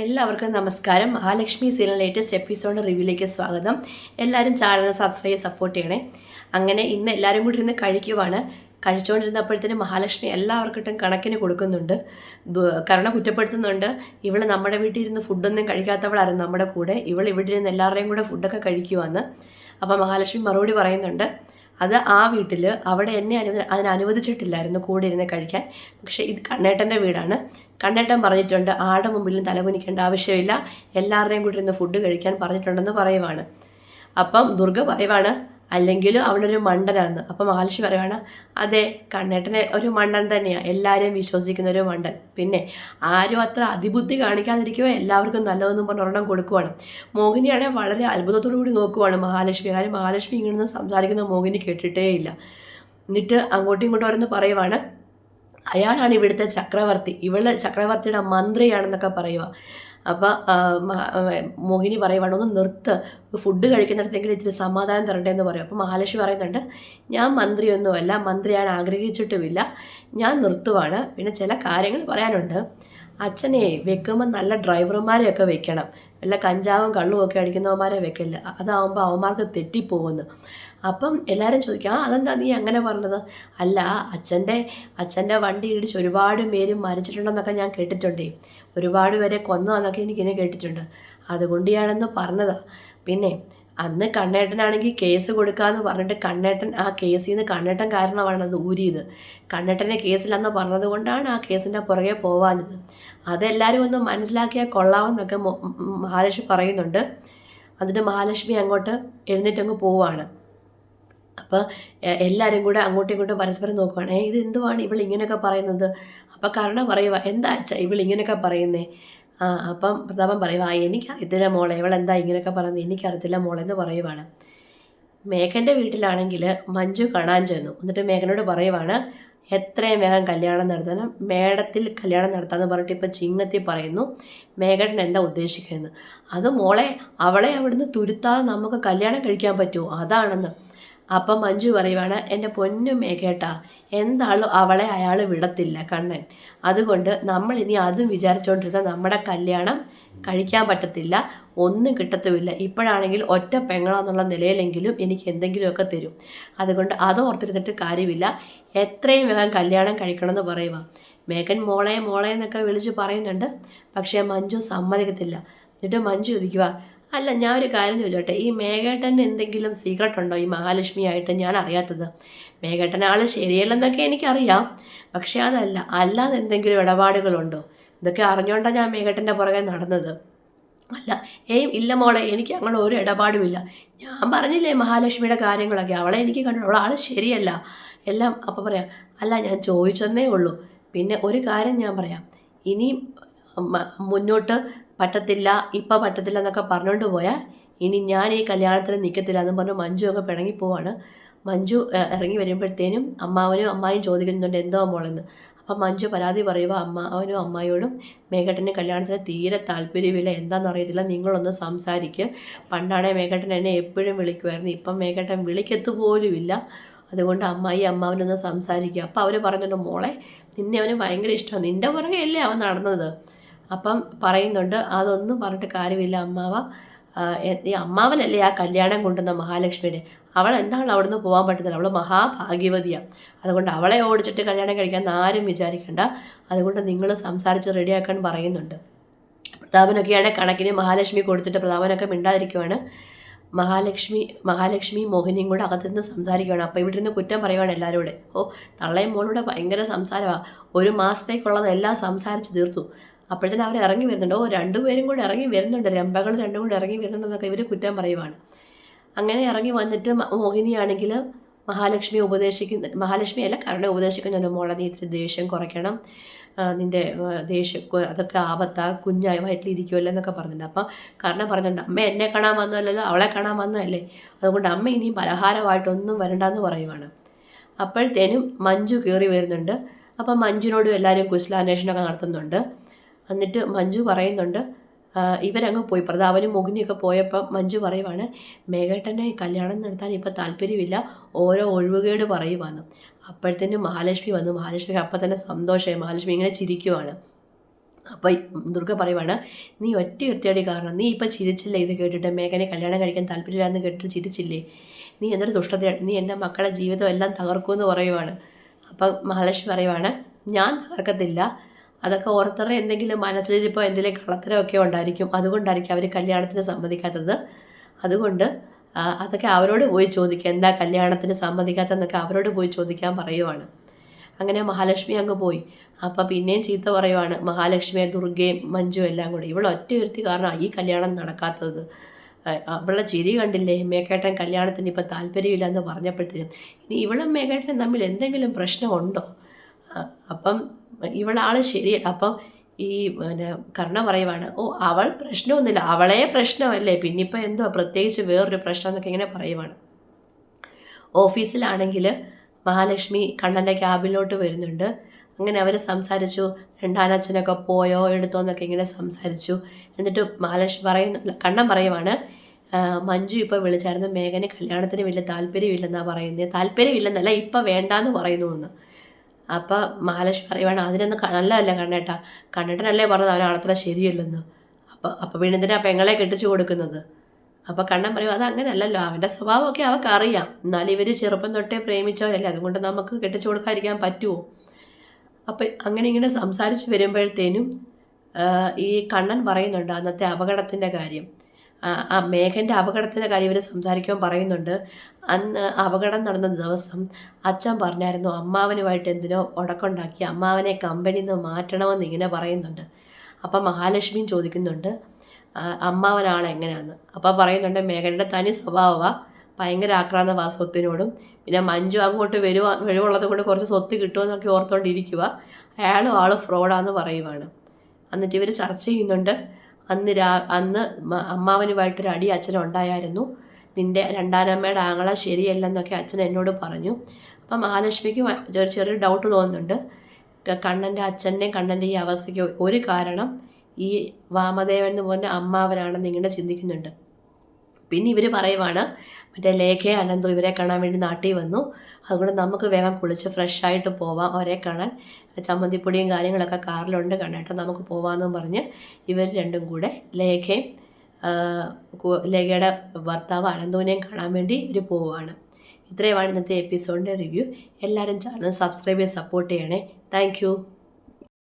എല്ലാവർക്കും നമസ്കാരം. Mahalakshmi serial latest episode റിവ്യൂലേക്ക് സ്വാഗതം. എല്ലാവരും ചാനൽ സബ്സ്ക്രൈബ് ചെയ്ത് സപ്പോർട്ട് ചെയ്യണേ. അങ്ങനെ ഇന്ന് എല്ലാവരും കൂടി ഇരുന്ന് കഴിക്കുവാണ്. കഴിച്ചുകൊണ്ടിരുന്നപ്പോഴത്തേനും മഹാലക്ഷ്മി എല്ലാവർക്കിട്ടും കണക്കിന് കൊടുക്കുന്നുണ്ട്. കരുണ കുറ്റപ്പെടുത്തുന്നുണ്ട്. ഇവൾ നമ്മുടെ വീട്ടിൽ ഇരുന്ന് ഫുഡൊന്നും കഴിക്കാത്തവളായിരുന്നു നമ്മുടെ കൂടെ. ഇവൾ ഇവിടെ ഇരുന്ന് എല്ലാവരുടെയും കൂടെ ഫുഡൊക്കെ കഴിക്കുവാന്ന്. അപ്പോൾ മഹാലക്ഷ്മി മറുപടി പറയുന്നുണ്ട്. അത് ആ വീട്ടിൽ അവിടെ എന്നെ അനുവദ അതിന് അനുവദിച്ചിട്ടില്ലായിരുന്നു കൂടെ ഇരുന്ന് കഴിക്കാൻ. പക്ഷേ ഇത് കണ്ണേട്ടന്റെ വീടാണ്. കണ്ണേട്ടൻ പറഞ്ഞിട്ടുണ്ട് ആടെ മുമ്പിലും തലകുനിക്കേണ്ട ആവശ്യമില്ല. എല്ലാവരുടെയും കൂടി ഇരുന്ന് ഫുഡ് കഴിക്കാൻ പറഞ്ഞിട്ടുണ്ടെന്ന് പറയുവാണ്. അപ്പം ദുർഗ പറയുവാണ് അല്ലെങ്കിലും അവനൊരു മണ്ടനാണ് അപ്പം മഹാലക്ഷ്മി പറയുവാണ് അതെ കണ്ണേട്ടനെ ഒരു മണ്ടൻ തന്നെയാണ് എല്ലാവരെയും വിശ്വസിക്കുന്ന ഒരു മണ്ടൻ. പിന്നെ ആരും അത്ര അതിബുദ്ധി കാണിക്കാതിരിക്കുമോ എല്ലാവർക്കും നല്ലതെന്നും പറഞ്ഞ് ഒരെണ്ണം കൊടുക്കുവാണ്. മോഹിനിയാണെങ്കിൽ വളരെ അത്ഭുതത്തോടു കൂടി നോക്കുവാണ് മഹാലക്ഷ്മി. കാര്യം മഹാലക്ഷ്മി ഇങ്ങനെ സംസാരിക്കുന്ന മോഹിനി കേട്ടിട്ടേ ഇല്ല. എന്നിട്ട് അങ്ങോട്ടും ഇങ്ങോട്ടും ഓരോന്ന് പറയുവാണ് അയാളാണ് ഇവിടുത്തെ ചക്രവർത്തി. ഇവൾ ചക്രവർത്തിയുടെ മന്ത്രിയാണെന്നൊക്കെ പറയുക അപ്പം മോഹിനി പറയുവാണ് ഒന്ന് നിർത്ത്. ഫുഡ് കഴിക്കുന്നിടത്തെങ്കിലും ഇത്തിരി സമാധാനം തരണ്ടേ എന്ന് പറയും. അപ്പോൾ മഹാലക്ഷ്മി പറയുന്നുണ്ട് ഞാൻ മന്ത്രിയൊന്നുമല്ല മന്ത്രിയാൻ ആഗ്രഹിച്ചിട്ടുമില്ല. ഞാൻ നിർത്തുവാണ്. പിന്നെ ചില കാര്യങ്ങൾ പറയാനുണ്ട്. അച്ഛനെ വെക്കുമ്പോൾ നല്ല ഡ്രൈവർമാരെയൊക്കെ വെക്കണം. വല്ല കഞ്ചാവും കള്ളും ഒക്കെ അടിക്കുന്നവന്മാരെ വെക്കില്ല. അതാവുമ്പോൾ അവന്മാർക്ക് തെറ്റിപ്പോകുന്നു. അപ്പം എല്ലാവരും ചോദിക്കും ആ അതെന്താ നീ അങ്ങനെ പറഞ്ഞത് അല്ല അച്ഛന്റെ അച്ഛന്റെ വണ്ടി ഇടിച്ച് ഒരുപാട് പേര് മരിച്ചിട്ടുണ്ടെന്നൊക്കെ ഞാൻ കേട്ടിട്ടുണ്ടേ ഒരുപാട് പേരെ കൊന്നു എന്നൊക്കെ എനിക്കിനെ കേട്ടിട്ടുണ്ട് അതുകൊണ്ട് പറഞ്ഞതാ പിന്നെ അന്ന് കണ്ണേട്ടനാണെങ്കിൽ കേസ് കൊടുക്കാമെന്ന് പറഞ്ഞിട്ട് കണ്ണേട്ടൻ ആ കേസിൽ നിന്ന് കണ്ണേട്ടൻ കാരണമാണ് അത് ഊരിയത് കണ്ണേട്ടനെ കേസിലെന്ന് പറഞ്ഞത് കൊണ്ടാണ് ആ കേസിന്റെ പുറകെ പോവാഞ്ഞത് അതെല്ലാവരും ഒന്ന് മനസ്സിലാക്കിയാൽ കൊള്ളാമെന്നൊക്കെ മഹാലക്ഷ്മി പറയുന്നുണ്ട് എന്നിട്ട് മഹാലക്ഷ്മി അങ്ങോട്ട് എഴുന്നേറ്റങ്ങ് പോവാണ് അപ്പോൾ എല്ലാവരും കൂടെ അങ്ങോട്ടും ഇങ്ങോട്ടും പരസ്പരം നോക്കുവാണ്. ഏ ഇത് എന്തുവാണ് ഇവൾ ഇങ്ങനെയൊക്കെ പറയുന്നത്? അപ്പോൾ കരുണ പറയുക എന്താ അച്ഛ ഇവൾ ഇങ്ങനെയൊക്കെ പറയുന്നേ? ആ അപ്പം പ്രതാപൻ പറയുക ആ എനിക്കറിയത്തില്ല മോളെ ഇവൾ എന്താ ഇങ്ങനെയൊക്കെ പറയുന്നത്? എനിക്കറിയത്തില്ല മോളെ എന്ന് പറയുവാണ്. മേഘന്റെ വീട്ടിലാണെങ്കിൽ മഞ്ജു കാണാൻ ചെന്നു. എന്നിട്ട് മേഘനോട് പറയുവാണ് എത്രയും വേഗം കല്യാണം നടത്തണം മേടത്തിൽ കല്യാണം നടത്താമെന്ന് പറഞ്ഞിട്ട് ഇപ്പം ചിങ്ങത്തിൽ പറയുന്നു മേഘട്ടൻ എന്താ ഉദ്ദേശിക്കുന്നത്? അത് മോളെ അവളെ അവിടുന്ന് തുരുത്താതെ നമുക്ക് കല്യാണം കഴിക്കാൻ പറ്റുമോ? അതാണെന്ന്. അപ്പം മഞ്ജു പറയുവാണ് എന്റെ പൊന്നു മേഘേട്ടാ എന്താളും അവളെ അയാൾ വിടത്തില്ല കണ്ണൻ. അതുകൊണ്ട് നമ്മൾ ഇനി അതും വിചാരിച്ചുകൊണ്ടിരുന്ന നമ്മുടെ കല്യാണം കഴിക്കാൻ പറ്റത്തില്ല ഒന്നും കിട്ടത്തുമില്ല. ഇപ്പോഴാണെങ്കിൽ ഒറ്റ പെങ്ങളാന്നുള്ള നിലയിലെങ്കിലും എനിക്ക് എന്തെങ്കിലുമൊക്കെ തരും. അതുകൊണ്ട് അത് ഓർത്തിരുന്നിട്ട് കാര്യമില്ല. എത്രയും വേഗം കല്യാണം കഴിക്കണമെന്ന് പറയുക മേഘൻ മോളെ മോളെ എന്നൊക്കെ വിളിച്ച് പറയുന്നുണ്ട്. പക്ഷേ മഞ്ജു സമ്മതിക്കത്തില്ല. എന്നിട്ട് മഞ്ജു ചോദിക്കുക അല്ല ഞാൻ ഒരു കാര്യം ചോദിച്ചോട്ടെ. ഈ മേഘേട്ടന് എന്തെങ്കിലും സീക്രട്ട് ഉണ്ടോ? ഈ മഹാലക്ഷ്മി ആയിട്ട് ഞാൻ അറിയാത്തത്. മേഘേട്ടൻ ആൾ ശരിയല്ലെന്നൊക്കെ എനിക്കറിയാം. പക്ഷേ അതല്ല അല്ലാതെ എന്തെങ്കിലും ഇടപാടുകളുണ്ടോ? ഇതൊക്കെ അറിഞ്ഞുകൊണ്ടാണ് ഞാൻ മേഘേട്ടന്റെ പുറകെ നടന്നത്. അല്ല ഏയ് ഇല്ല മോളെ എനിക്ക് അങ്ങനെ ഒരു ഇടപാടുമില്ല. ഞാൻ പറഞ്ഞില്ലേ മഹാലക്ഷ്മിയുടെ കാര്യങ്ങളൊക്കെ. അവളെ എനിക്ക് കണ്ടു. അവളെ ആൾ ശരിയല്ല. എല്ലാം അപ്പം പറയാം. അല്ല ഞാൻ ചോദിച്ചെന്നേ ഉള്ളൂ. പിന്നെ ഒരു കാര്യം ഞാൻ പറയാം. ഇനി മുന്നോട്ട് പറ്റത്തില്ല ഇപ്പം പറ്റത്തില്ല എന്നൊക്കെ പറഞ്ഞുകൊണ്ട് പോയാൽ ഇനി ഞാൻ ഈ കല്യാണത്തിന് നിൽക്കത്തില്ല എന്ന് പറഞ്ഞ് മഞ്ജു ഒക്കെ പിണങ്ങി പോവാണ്. മഞ്ജു ഇറങ്ങി വരുമ്പോഴത്തേനും അമ്മാവനും അമ്മായും ചോദിക്കുന്നുണ്ട് എന്തോ മോളെന്ന്? അപ്പം മഞ്ജു പരാതി പറയുക അമ്മാവനും അമ്മായിയോടും മേഘട്ടന്റെ കല്യാണത്തിന് തീരെ താല്പര്യമില്ല എന്താണെന്ന് അറിയത്തില്ല നിങ്ങളൊന്ന് സംസാരിക്കുക പണ്ടാണേ മേഘട്ടൻ എന്നെ എപ്പോഴും വിളിക്കുമായിരുന്നു ഇപ്പം മേഘട്ടൻ വിളിക്കത്തു പോലുമില്ല. അതുകൊണ്ട് അമ്മായി അമ്മാവനൊന്ന് സംസാരിക്കുക അപ്പം അവർ പറഞ്ഞിട്ടുണ്ട് മോളെ നിന്നെ അവന് ഭയങ്കര ഇഷ്ടമാണ് നിന്റെ പുറകെ അല്ലേ അവൻ നടന്നത്? അപ്പം പറയുന്നുണ്ട് അതൊന്നും പറഞ്ഞിട്ട് കാര്യമില്ല അമ്മാവ. ഈ അമ്മാവനല്ലേ ആ കല്യാണം കൊണ്ടുവന്ന മഹാലക്ഷ്മിയുടെ അവൾ എന്താണ് അവിടുന്ന് പോകാൻ പറ്റുന്നത്? അവൾ മഹാഭാഗ്യവതിയാണ് അതുകൊണ്ട് അവളെ ഓടിച്ചിട്ട് കല്യാണം കഴിക്കാൻ ആരും വിചാരിക്കണ്ട. അതുകൊണ്ട് നിങ്ങൾ സംസാരിച്ച് റെഡിയാക്കാൻ പറയുന്നുണ്ട്. പ്രതാപനൊക്കെയാണ് കണക്കിന് മഹാലക്ഷ്മി കൊടുത്തിട്ട് പ്രതാപനൊക്കെ മിണ്ടാതിരിക്കുവാണ്. മഹാലക്ഷ്മി മഹാലക്ഷ്മി മോഹിനിയും കൂടെ അകത്തുനിന്ന് സംസാരിക്കുകയാണ് അപ്പോൾ ഇവിടെ നിന്ന് കുറ്റം പറയുവാണ് എല്ലാവരോടെ ഓ തള്ളയും മോളൂടെ ഭയങ്കര സംസാരമാണ് ഒരു മാസത്തേക്കുള്ളതെല്ലാം സംസാരിച്ച് തീർത്തു. അപ്പോഴത്തേനും അവർ ഇറങ്ങി വരുന്നുണ്ട്. ഓ രണ്ടുപേരും കൂടെ ഇറങ്ങി വരുന്നുണ്ട്. രമ്പകൾ രണ്ടും കൂടെ ഇറങ്ങി വരുന്നുണ്ടെന്നൊക്കെ ഇവർ കുറ്റം പറയുവാണ്. അങ്ങനെ ഇറങ്ങി വന്നിട്ട് മോഹിനിയാണെങ്കിൽ മഹാലക്ഷ്മി ഉപദേശിക്കുന്ന മഹാലക്ഷ്മി അല്ല കരുണ ഉപദേശിക്കുന്നുണ്ട് മോളെ നീ ഇത്തിരി ദേഷ്യം കുറയ്ക്കണം. നിന്റെ ദേഷ്യം അതൊക്കെ ആപത്താ കുഞ്ഞായി വയറ്റിലിരിക്കുമല്ലോ എന്നൊക്കെ പറഞ്ഞിട്ടുണ്ട്. അപ്പം കരുണ പറഞ്ഞിട്ടുണ്ട് അമ്മ എന്നെ കാണാൻ വന്നതല്ലല്ലോ അവളെ കാണാൻ വന്നതല്ലേ? അതുകൊണ്ട് അമ്മ ഇനി പലഹാരമായിട്ടൊന്നും വരണ്ടെന്ന് പറയുവാണ്. അപ്പോഴത്തേനും മഞ്ജു കയറി വരുന്നുണ്ട്. അപ്പം മഞ്ജുവിനോടും എല്ലാവരും കുശലാന്വേഷണമൊക്കെ നടത്തുന്നുണ്ട്. എന്നിട്ട് മഞ്ജു പറയുന്നുണ്ട് ഇവരങ്ങ് പോയി. പ്രതാപനും മോഹിനിയൊക്കെ പോയപ്പം മഞ്ജു പറയുവാണ് മേഘേട്ടനെ കല്യാണം നടത്താൻ ഇപ്പം താല്പര്യമില്ല ഓരോ ഒഴിവുകേട് പറയുവാണ് അപ്പോഴത്തേനും മഹാലക്ഷ്മി വന്നു മഹാലക്ഷ്മി അപ്പം തന്നെ സന്തോഷമായി മഹാലക്ഷ്മി ഇങ്ങനെ ചിരിക്കുവാണ്. അപ്പോൾ ദുർഗ പറയുവാണ് നീ ഒറ്റ ഒരുത്തടി കാരണം നീ ഇപ്പം ചിരിച്ചില്ലേ ഇത് കേട്ടിട്ട്? മേഘനെ കല്യാണം കഴിക്കാൻ താല്പര്യമില്ലാന്ന് കേട്ടിട്ട് ചിരിച്ചില്ലേ? നീ എന്തൊരു ദുഷ്ടതയാണ് നീ എന്റെ മക്കളുടെ ജീവിതം എല്ലാം തകർക്കുമെന്ന് പറയുവാണ്. അപ്പം മഹാലക്ഷ്മി പറയുവാണ് ഞാൻ തകർക്കത്തില്ല അതൊക്കെ ഓർത്തറ എന്തെങ്കിലും മനസ്സിലിരിപ്പോൾ എന്തെങ്കിലും കള്ളത്തരമൊക്കെ ഉണ്ടായിരിക്കും. അതുകൊണ്ടായിരിക്കും അവർ കല്യാണത്തിന് സമ്മതിക്കാത്തത്. അതുകൊണ്ട് അതൊക്കെ അവരോട് പോയി ചോദിക്കുക. എന്താ കല്യാണത്തിന് സമ്മതിക്കാത്തതെന്നൊക്കെ അവരോട് പോയി ചോദിക്കാൻ പറയുവാണ്. അങ്ങനെ മഹാലക്ഷ്മി അങ്ങ് പോയി. അപ്പം പിന്നെയും ചീത്ത പറയുവാണ്. മഹാലക്ഷ്മിയെ ദുർഗയും മഞ്ജു എല്ലാം കൂടി. ഇവൾ ഒറ്റ ഒരുത്തി കാരണം ഈ കല്യാണം നടക്കാത്തത്. ഇവളെ ചിരി കണ്ടില്ലേ? മേക്കേട്ടൻ കല്യാണത്തിന് ഇപ്പം താല്പര്യമില്ല എന്ന് പറഞ്ഞപ്പോഴത്തേനും. ഇനി ഇവളും മേക്കേട്ടനും തമ്മിൽ എന്തെങ്കിലും പ്രശ്നമുണ്ടോ? അപ്പം ഇവളാൾ ശരിയല്ല. അപ്പം ഈ പിന്നെ കർണ പറയുവാണ് ഓ അവൾ പ്രശ്നമൊന്നുമില്ല. അവളെ പ്രശ്നമല്ലേ? പിന്നിപ്പോൾ എന്തോ പ്രത്യേകിച്ച് വേറൊരു പ്രശ്നം എന്നൊക്കെ ഇങ്ങനെ പറയുവാണ്. ഓഫീസിലാണെങ്കിൽ മഹാലക്ഷ്മി കണ്ണന്റെ ക്യാബിലോട്ട് വരുന്നുണ്ട്. അങ്ങനെ അവർ സംസാരിച്ചു. രണ്ടാനച്ഛനൊക്കെ പോയോ എടുത്തോ എന്നൊക്കെ ഇങ്ങനെ സംസാരിച്ചു. എന്നിട്ട് മഹാലക്ഷ്മി പറയുന്നു കണ്ണൻ പറയുവാണ് മഞ്ജു ഇപ്പോൾ വിളിച്ചായിരുന്നു. മേഘന് കല്യാണത്തിന് വലിയ താല്പര്യമില്ലെന്നാണ് പറയുന്നത് താല്പര്യമില്ലെന്നല്ല ഇപ്പം വേണ്ടാന്ന് പറയുന്നു എന്ന്. അപ്പം മഹാലക്ഷ്മി പറയുവാണ് അതിനൊന്നും നല്ലതല്ല കണ്ണേട്ടാ. കണ്ണേട്ടനല്ലേ പറഞ്ഞത് അവൻ ശരിയല്ലെന്ന്. അപ്പോൾ അപ്പോൾ പിന്നെ എന്തിനാ പെങ്ങളെ കെട്ടിച്ചു കൊടുക്കുന്നത്? അപ്പോൾ കണ്ണൻ പറയും അത് അങ്ങനെയല്ലല്ലോ. അവന്റെ സ്വഭാവമൊക്കെ അവൾക്ക് അറിയാം എന്നാലും ഇവർ ചെറുപ്പം തൊട്ടേ പ്രേമിച്ചവരല്ലേ. അതുകൊണ്ട് നമുക്ക് കെട്ടിച്ചു കൊടുക്കാതിരിക്കാൻ പറ്റുമോ അപ്പോൾ അങ്ങനെ ഇങ്ങനെ സംസാരിച്ച് വരുമ്പോഴത്തേനും ഈ കണ്ണൻ പറയുന്നുണ്ട് അന്നത്തെ അപകടത്തിന്റെ കാര്യം. ആ, മേഘന്റെ അപകടത്തിന്റെ കാര്യം ഇവർ സംസാരിക്കുമ്പോൾ പറയുന്നുണ്ട്. അന്ന് അപകടം നടന്ന ദിവസം അച്ഛൻ പറഞ്ഞായിരുന്നു അമ്മാവനുമായിട്ട് എന്തിനോ ഉടക്കുണ്ടാക്കി അമ്മാവനെ കമ്പനിയിൽ നിന്ന് മാറ്റണമെന്ന് ഇങ്ങനെ പറയുന്നുണ്ട്. അപ്പം മഹാലക്ഷ്മിയും ചോദിക്കുന്നുണ്ട് അമ്മാവനാളെങ്ങനെയാണ് അപ്പം പറയുന്നുണ്ട് മേഘന്റെ തനി സ്വഭാവമാണ് ഭയങ്കര ആക്രാന്ത സ്വത്തിനോടും പിന്നെ മഞ്ജു അങ്ങോട്ട് വരുവാ വരുവുള്ളത് കൊണ്ട് കുറച്ച് സ്വത്ത് കിട്ടുമെന്നൊക്കെ ഓർത്തുകൊണ്ടിരിക്കുക അയാളും ആൾ ഫ്രോഡാന്ന് പറയുവാണ്. എന്നിട്ട് ഇവർ ചർച്ച ചെയ്യുന്നുണ്ട് അന്ന് രാ അന്ന് അമ്മാവനുമായിട്ടൊരു അടി അച്ഛനുണ്ടായിരുന്നു നിന്റെ രണ്ടാനമ്മയുടെ ആങ്ങള ശരിയല്ലെന്നൊക്കെ അച്ഛൻ എന്നോട് പറഞ്ഞു. അപ്പം മഹാലക്ഷ്മിക്ക് ചെറിയൊരു ഡൗട്ട് തോന്നുന്നുണ്ട്. കണ്ണന്റെ അച്ഛന്റെയും കണ്ണന്റെ ഈ അവസ്ഥയ്ക്ക് ഒരു കാരണം ഈ വാമദേവൻ എന്ന് പറഞ്ഞ അമ്മാവനാണെന്ന് ഇങ്ങനെ ചിന്തിക്കുന്നുണ്ട്. പിന്നെ ഇവർ പറയുവാണ് മറ്റേ ലേഖയെ അനന്തോ ഇവരെ കാണാൻ വേണ്ടി നാട്ടിൽ വന്നു. അതുകൊണ്ട് നമുക്ക് വേഗം കുളിച്ച് ഫ്രഷ് ആയിട്ട് പോവാം അവരെ കാണാൻ. ചമ്മന്തിപ്പൊടിയും കാര്യങ്ങളൊക്കെ കാറിലുണ്ട് കണ്ടേട്ടോ നമുക്ക് പോവാമെന്നും പറഞ്ഞ് ഇവർ രണ്ടും കൂടെ ലേഖയും ലേഖയുടെ ഭർത്താവ് അനന്തോനെയും കാണാൻ വേണ്ടി ഇവർ പോവുകയാണ് ഇത്രയുമാണ് ഇന്നത്തെ എപ്പിസോഡിന്റെ റിവ്യൂ എല്ലാവരും ചാനൽ സബ്സ്ക്രൈബ് ചെയ്ത് സപ്പോർട്ട് ചെയ്യണേ. താങ്ക്